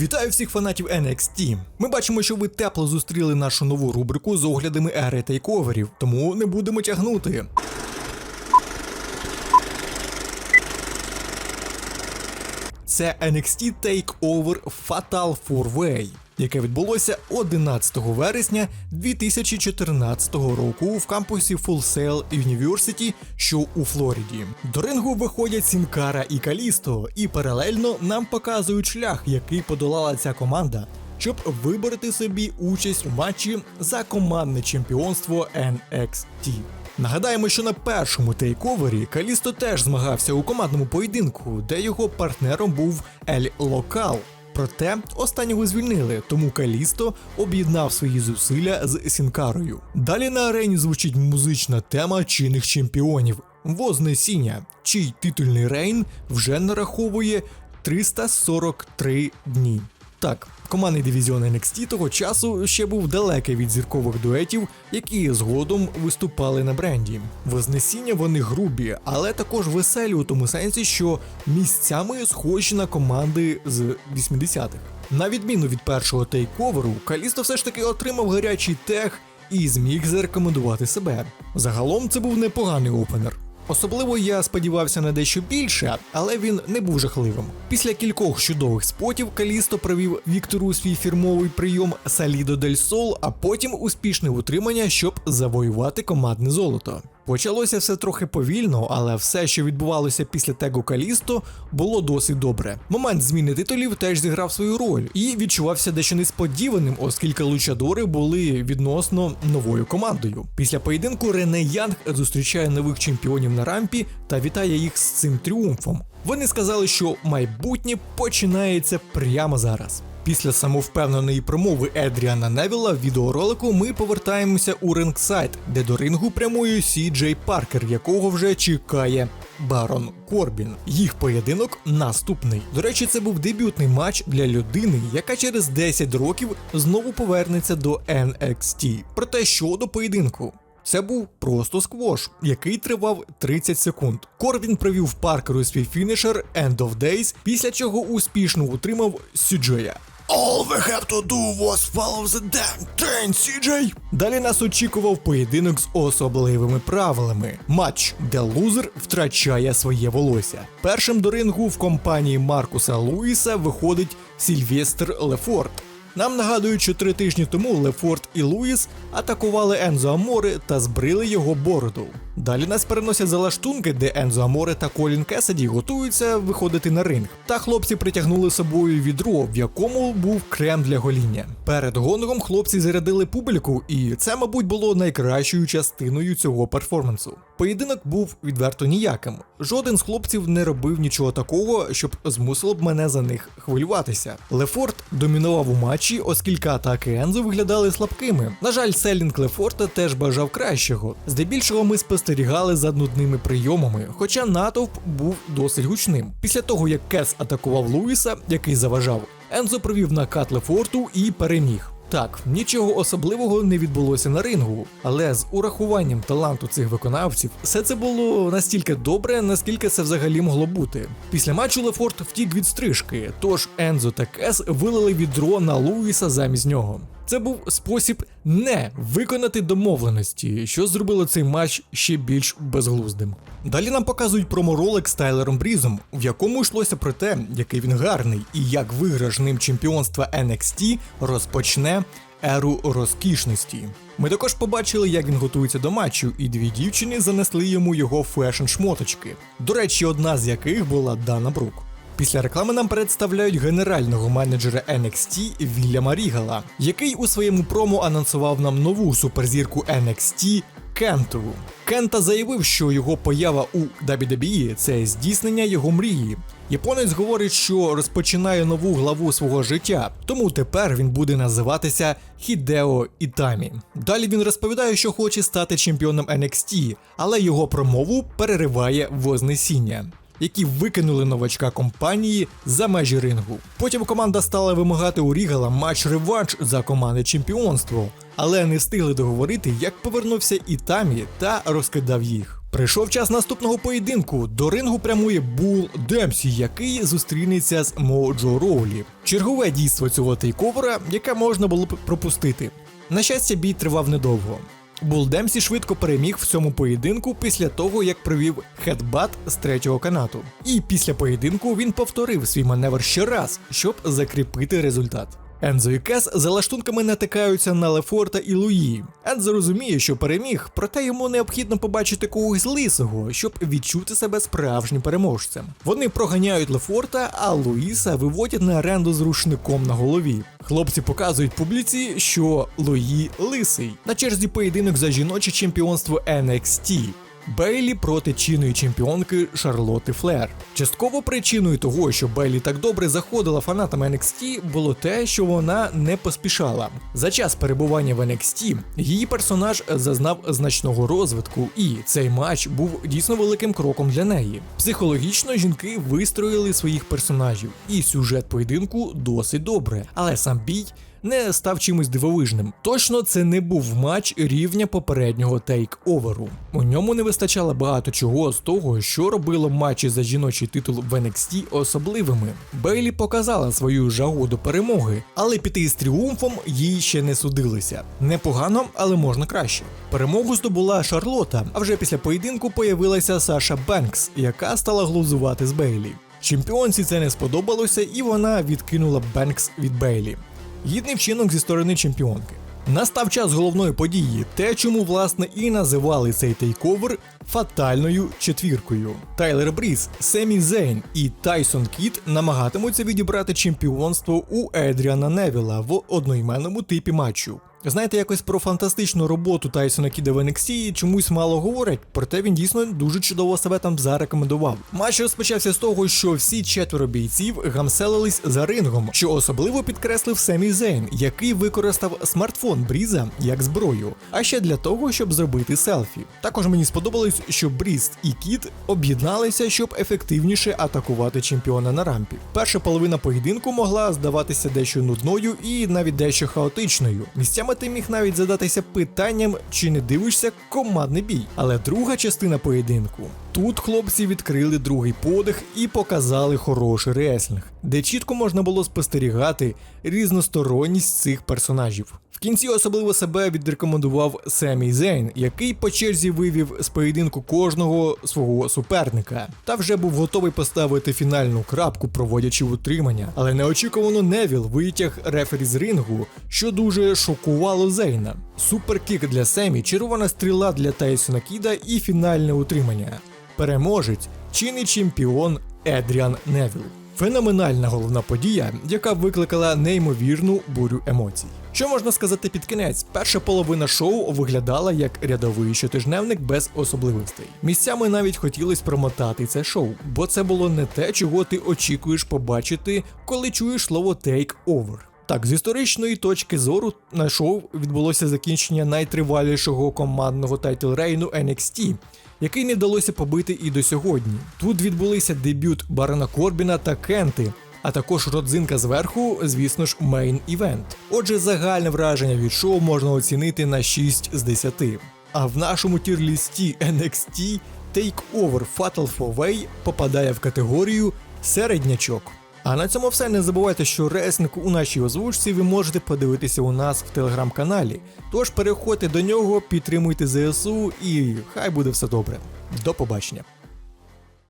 Вітаю всіх фанатів NXT. Ми бачимо, що ви тепло зустріли нашу нову рубрику з оглядами ери тейковерів, тому не будемо тягнути. Це NXT TakeOver Fatal 4-Way, яке відбулося 11 вересня 2014 року в кампусі Full Sail University, що у Флориді. До рингу виходять Сінкара і Калісто, і паралельно нам показують шлях, який подолала ця команда. Щоб вибороти собі участь у матчі за командне чемпіонство NXT. Нагадаємо, що на першому тейковері Калісто теж змагався у командному поєдинку, де його партнером був Ель Локал. Проте останнього звільнили, тому Калісто об'єднав свої зусилля з Сінкарою. Далі на арені звучить музична тема чинних чемпіонів Вознесіння, чий титульний рейн вже нараховує 343 дні. Так, командний дивізіон NXT того часу ще був далекий від зіркових дуетів, які згодом виступали на бренді. Вознесіння вони грубі, але також веселі у тому сенсі, що місцями схожі на команди з 80-х. На відміну від першого тейковеру, Калісто все ж таки отримав гарячий тег і зміг зарекомендувати себе. Загалом це був непоганий опенер. Особливо я сподівався на дещо більше, але він не був жахливим. Після кількох чудових спотів Калісто провів Віктору свій фірмовий прийом Салідо Дель Сол, а потім успішне утримання, щоб завоювати командне золото. Почалося все трохи повільно, але все, що відбувалося після тегу Калісто, було досить добре. Момент зміни титулів теж зіграв свою роль і відчувався дещо несподіваним, оскільки лучадори були відносно новою командою. Після поєдинку Рене Янг зустрічає нових чемпіонів на рампі та вітає їх з цим тріумфом. Вони сказали, що майбутнє починається прямо зараз. Після самовпевненої промови Едріана Невіла в відеоролику ми повертаємося у рингсайд, де до рингу прямує Сі Джей Паркер, якого вже чекає Барон Корбін. Їх поєдинок наступний. До речі, це був дебютний матч для людини, яка через 10 років знову повернеться до NXT. Проте щодо поєдинку. Це був просто сквош, який тривав 30 секунд. Корбін провів Паркеру свій фінішер End of Days, після чого успішно утримав Сіджея. All we have to do was follow the damn train, CJ! Далі нас очікував поєдинок з особливими правилами. Матч, де лузер втрачає своє волосся. Першим до рингу в компанії Маркуса Луїса виходить Сільвестр Лефорт. Нам нагадують, що три тижні тому Лефорт і Луїс атакували Ензо Аморе та збрили його бороду. Далі нас переносять за лаштунки, де Ензо Аморе та Колін Кесаді готуються виходити на ринг. Та хлопці притягнули з собою відро, в якому був крем для гоління. Перед гонгом хлопці зарядили публіку, і це, мабуть, було найкращою частиною цього перформансу. Поєдинок був відверто ніяким. Жоден з хлопців не робив нічого такого, щоб змусило б мене за них хвилюватися. Лефорт домінував у матчі, оскільки атаки Ензо виглядали слабкими. На жаль, селінг Лефорта теж бажав кращого. Здебільшого ми спостерігали за нудними прийомами, хоча натовп був досить гучним. Після того, як Кес атакував Луїса, який заважав, Ензо провів накат Лефорту і переміг. Так, нічого особливого не відбулося на рингу, але з урахуванням таланту цих виконавців, все це було настільки добре, наскільки це взагалі могло бути. Після матчу Лефорт втік від стрижки, тож Ензо та Кес вилили відро на Луїса замість нього. Це був спосіб не виконати домовленості, що зробило цей матч ще більш безглуздим. Далі нам показують проморолик з Тайлером Брізом, в якому йшлося про те, який він гарний і як виграш ним чемпіонства NXT розпочне еру розкішності. Ми також побачили, як він готується до матчу, і дві дівчини занесли йому його фешн-шмоточки. До речі, одна з яких була Дана Брук. Після реклами нам представляють генерального менеджера NXT Вільяма Рігала, який у своєму промо анонсував нам нову суперзірку NXT Кенту. Кента заявив, що його поява у WWE – це здійснення його мрії. Японець говорить, що розпочинає нову главу свого життя, тому тепер він буде називатися Хідео Ітамі. Далі він розповідає, що хоче стати чемпіоном NXT, але його промову перериває Вознесіння які викинули новачка компанії за межі рингу. Потім команда стала вимагати у Рігала матч-реванш за команди чемпіонство, але не встигли договорити, як повернувся Ітамі та розкидав їх. Прийшов час наступного поєдинку. До рингу прямує Бул Демсі, який зустрінеться з Моджо Роулі. Чергове дійство цього тейковера, яке можна було б пропустити. На щастя, бій тривав недовго. Бул Демсі швидко переміг в цьому поєдинку після того, як провів хедбат з третього канату. І після поєдинку він повторив свій маневр ще раз, щоб закріпити результат. Ензо і Кес за лаштунками натикаються на Лефорта і Луї. Ензо розуміє, що переміг, проте йому необхідно побачити когось лисого, щоб відчути себе справжнім переможцем. Вони проганяють Лефорта, а Луїса виводять на аренду з рушником на голові. Хлопці показують публіці, що Луї лисий. На черзі поєдинок за жіноче чемпіонство NXT. Бейлі проти чинної чемпіонки Шарлоти Флер. Частково причиною того, що Бейлі так добре заходила фанатам NXT, було те, що вона не поспішала. За час перебування в NXT її персонаж зазнав значного розвитку, і цей матч був дійсно великим кроком для неї. Психологічно жінки вистроїли своїх персонажів, і сюжет поєдинку досить добре, але сам бій не став чимось дивовижним. Точно це не був матч рівня попереднього тейк-оверу. У ньому не вистачало багато чого з того, що робило матчі за жіночий титул в NXT особливими. Бейлі показала свою жагу до перемоги, але піти з тріумфом їй ще не судилося. Непогано, але можна краще. Перемогу здобула Шарлота, а вже після поєдинку появилася Саша Бенкс, яка стала глузувати з Бейлі. Чемпіонці це не сподобалося, і вона відкинула Бенкс від Бейлі. Гідний вчинок зі сторони чемпіонки. Настав час головної події, те, чому власне і називали цей тейковер фатальною четвіркою. Тайлер Бріз, Семі Зейн і Тайсон Кіт намагатимуться відібрати чемпіонство у Едріана Невіла в одноіменному типі матчу. Знаєте, якось про фантастичну роботу Тайсона Кіда в NXT чомусь мало говорять, проте він дійсно дуже чудово себе там зарекомендував. Матч розпочався з того, що всі четверо бійців гамселились за рингом, що особливо підкреслив Семі Зейн, який використав смартфон Бріза як зброю, а ще для того, щоб зробити селфі. Також мені сподобалось, що Бріз і Кіт об'єдналися, щоб ефективніше атакувати чемпіона на рампі. Перша половина поєдинку могла здаватися дещо нудною і навіть дещо хаотичною. Місцями ти міг навіть задатися питанням, чи не дивишся командний бій. Але друга частина поєдинку. Тут хлопці відкрили другий подих і показали хороший реслінг, де чітко можна було спостерігати різносторонність цих персонажів. Кінці особливо себе відрекомендував Семі Зейн, який по черзі вивів з поєдинку кожного свого суперника, та вже був готовий поставити фінальну крапку, проводячи утримання. Але неочікувано Невіл витяг рефері з рингу, що дуже шокувало Зейна. Суперкік для Семі, червона стріла для Тайсона Кіда і фінальне утримання. Переможець чинний чемпіон Едріан Невіл. Феноменальна головна подія, яка викликала неймовірну бурю емоцій. Що можна сказати під кінець? Перша половина шоу виглядала як рядовий щотижневник без особливостей. Місцями навіть хотілося промотати це шоу, бо це було не те, чого ти очікуєш побачити, коли чуєш слово take over. Так, з історичної точки зору на шоу відбулося закінчення найтривалішого командного тайтл-рейну NXT, який не вдалося побити і до сьогодні. Тут відбулися дебют Барона Корбіна та Кенти, а також родзинка зверху, звісно ж, мейн івент. Отже, загальне враження від шоу можна оцінити на 6 з 10. А в нашому тірлісті NXT Takeover Fatal 4-Way попадає в категорію середнячок. А на цьому все. Не забувайте, що реслінг у нашій озвучці ви можете подивитися у нас в телеграм-каналі. Тож переходьте до нього, підтримуйте ЗСУ і хай буде все добре. До побачення.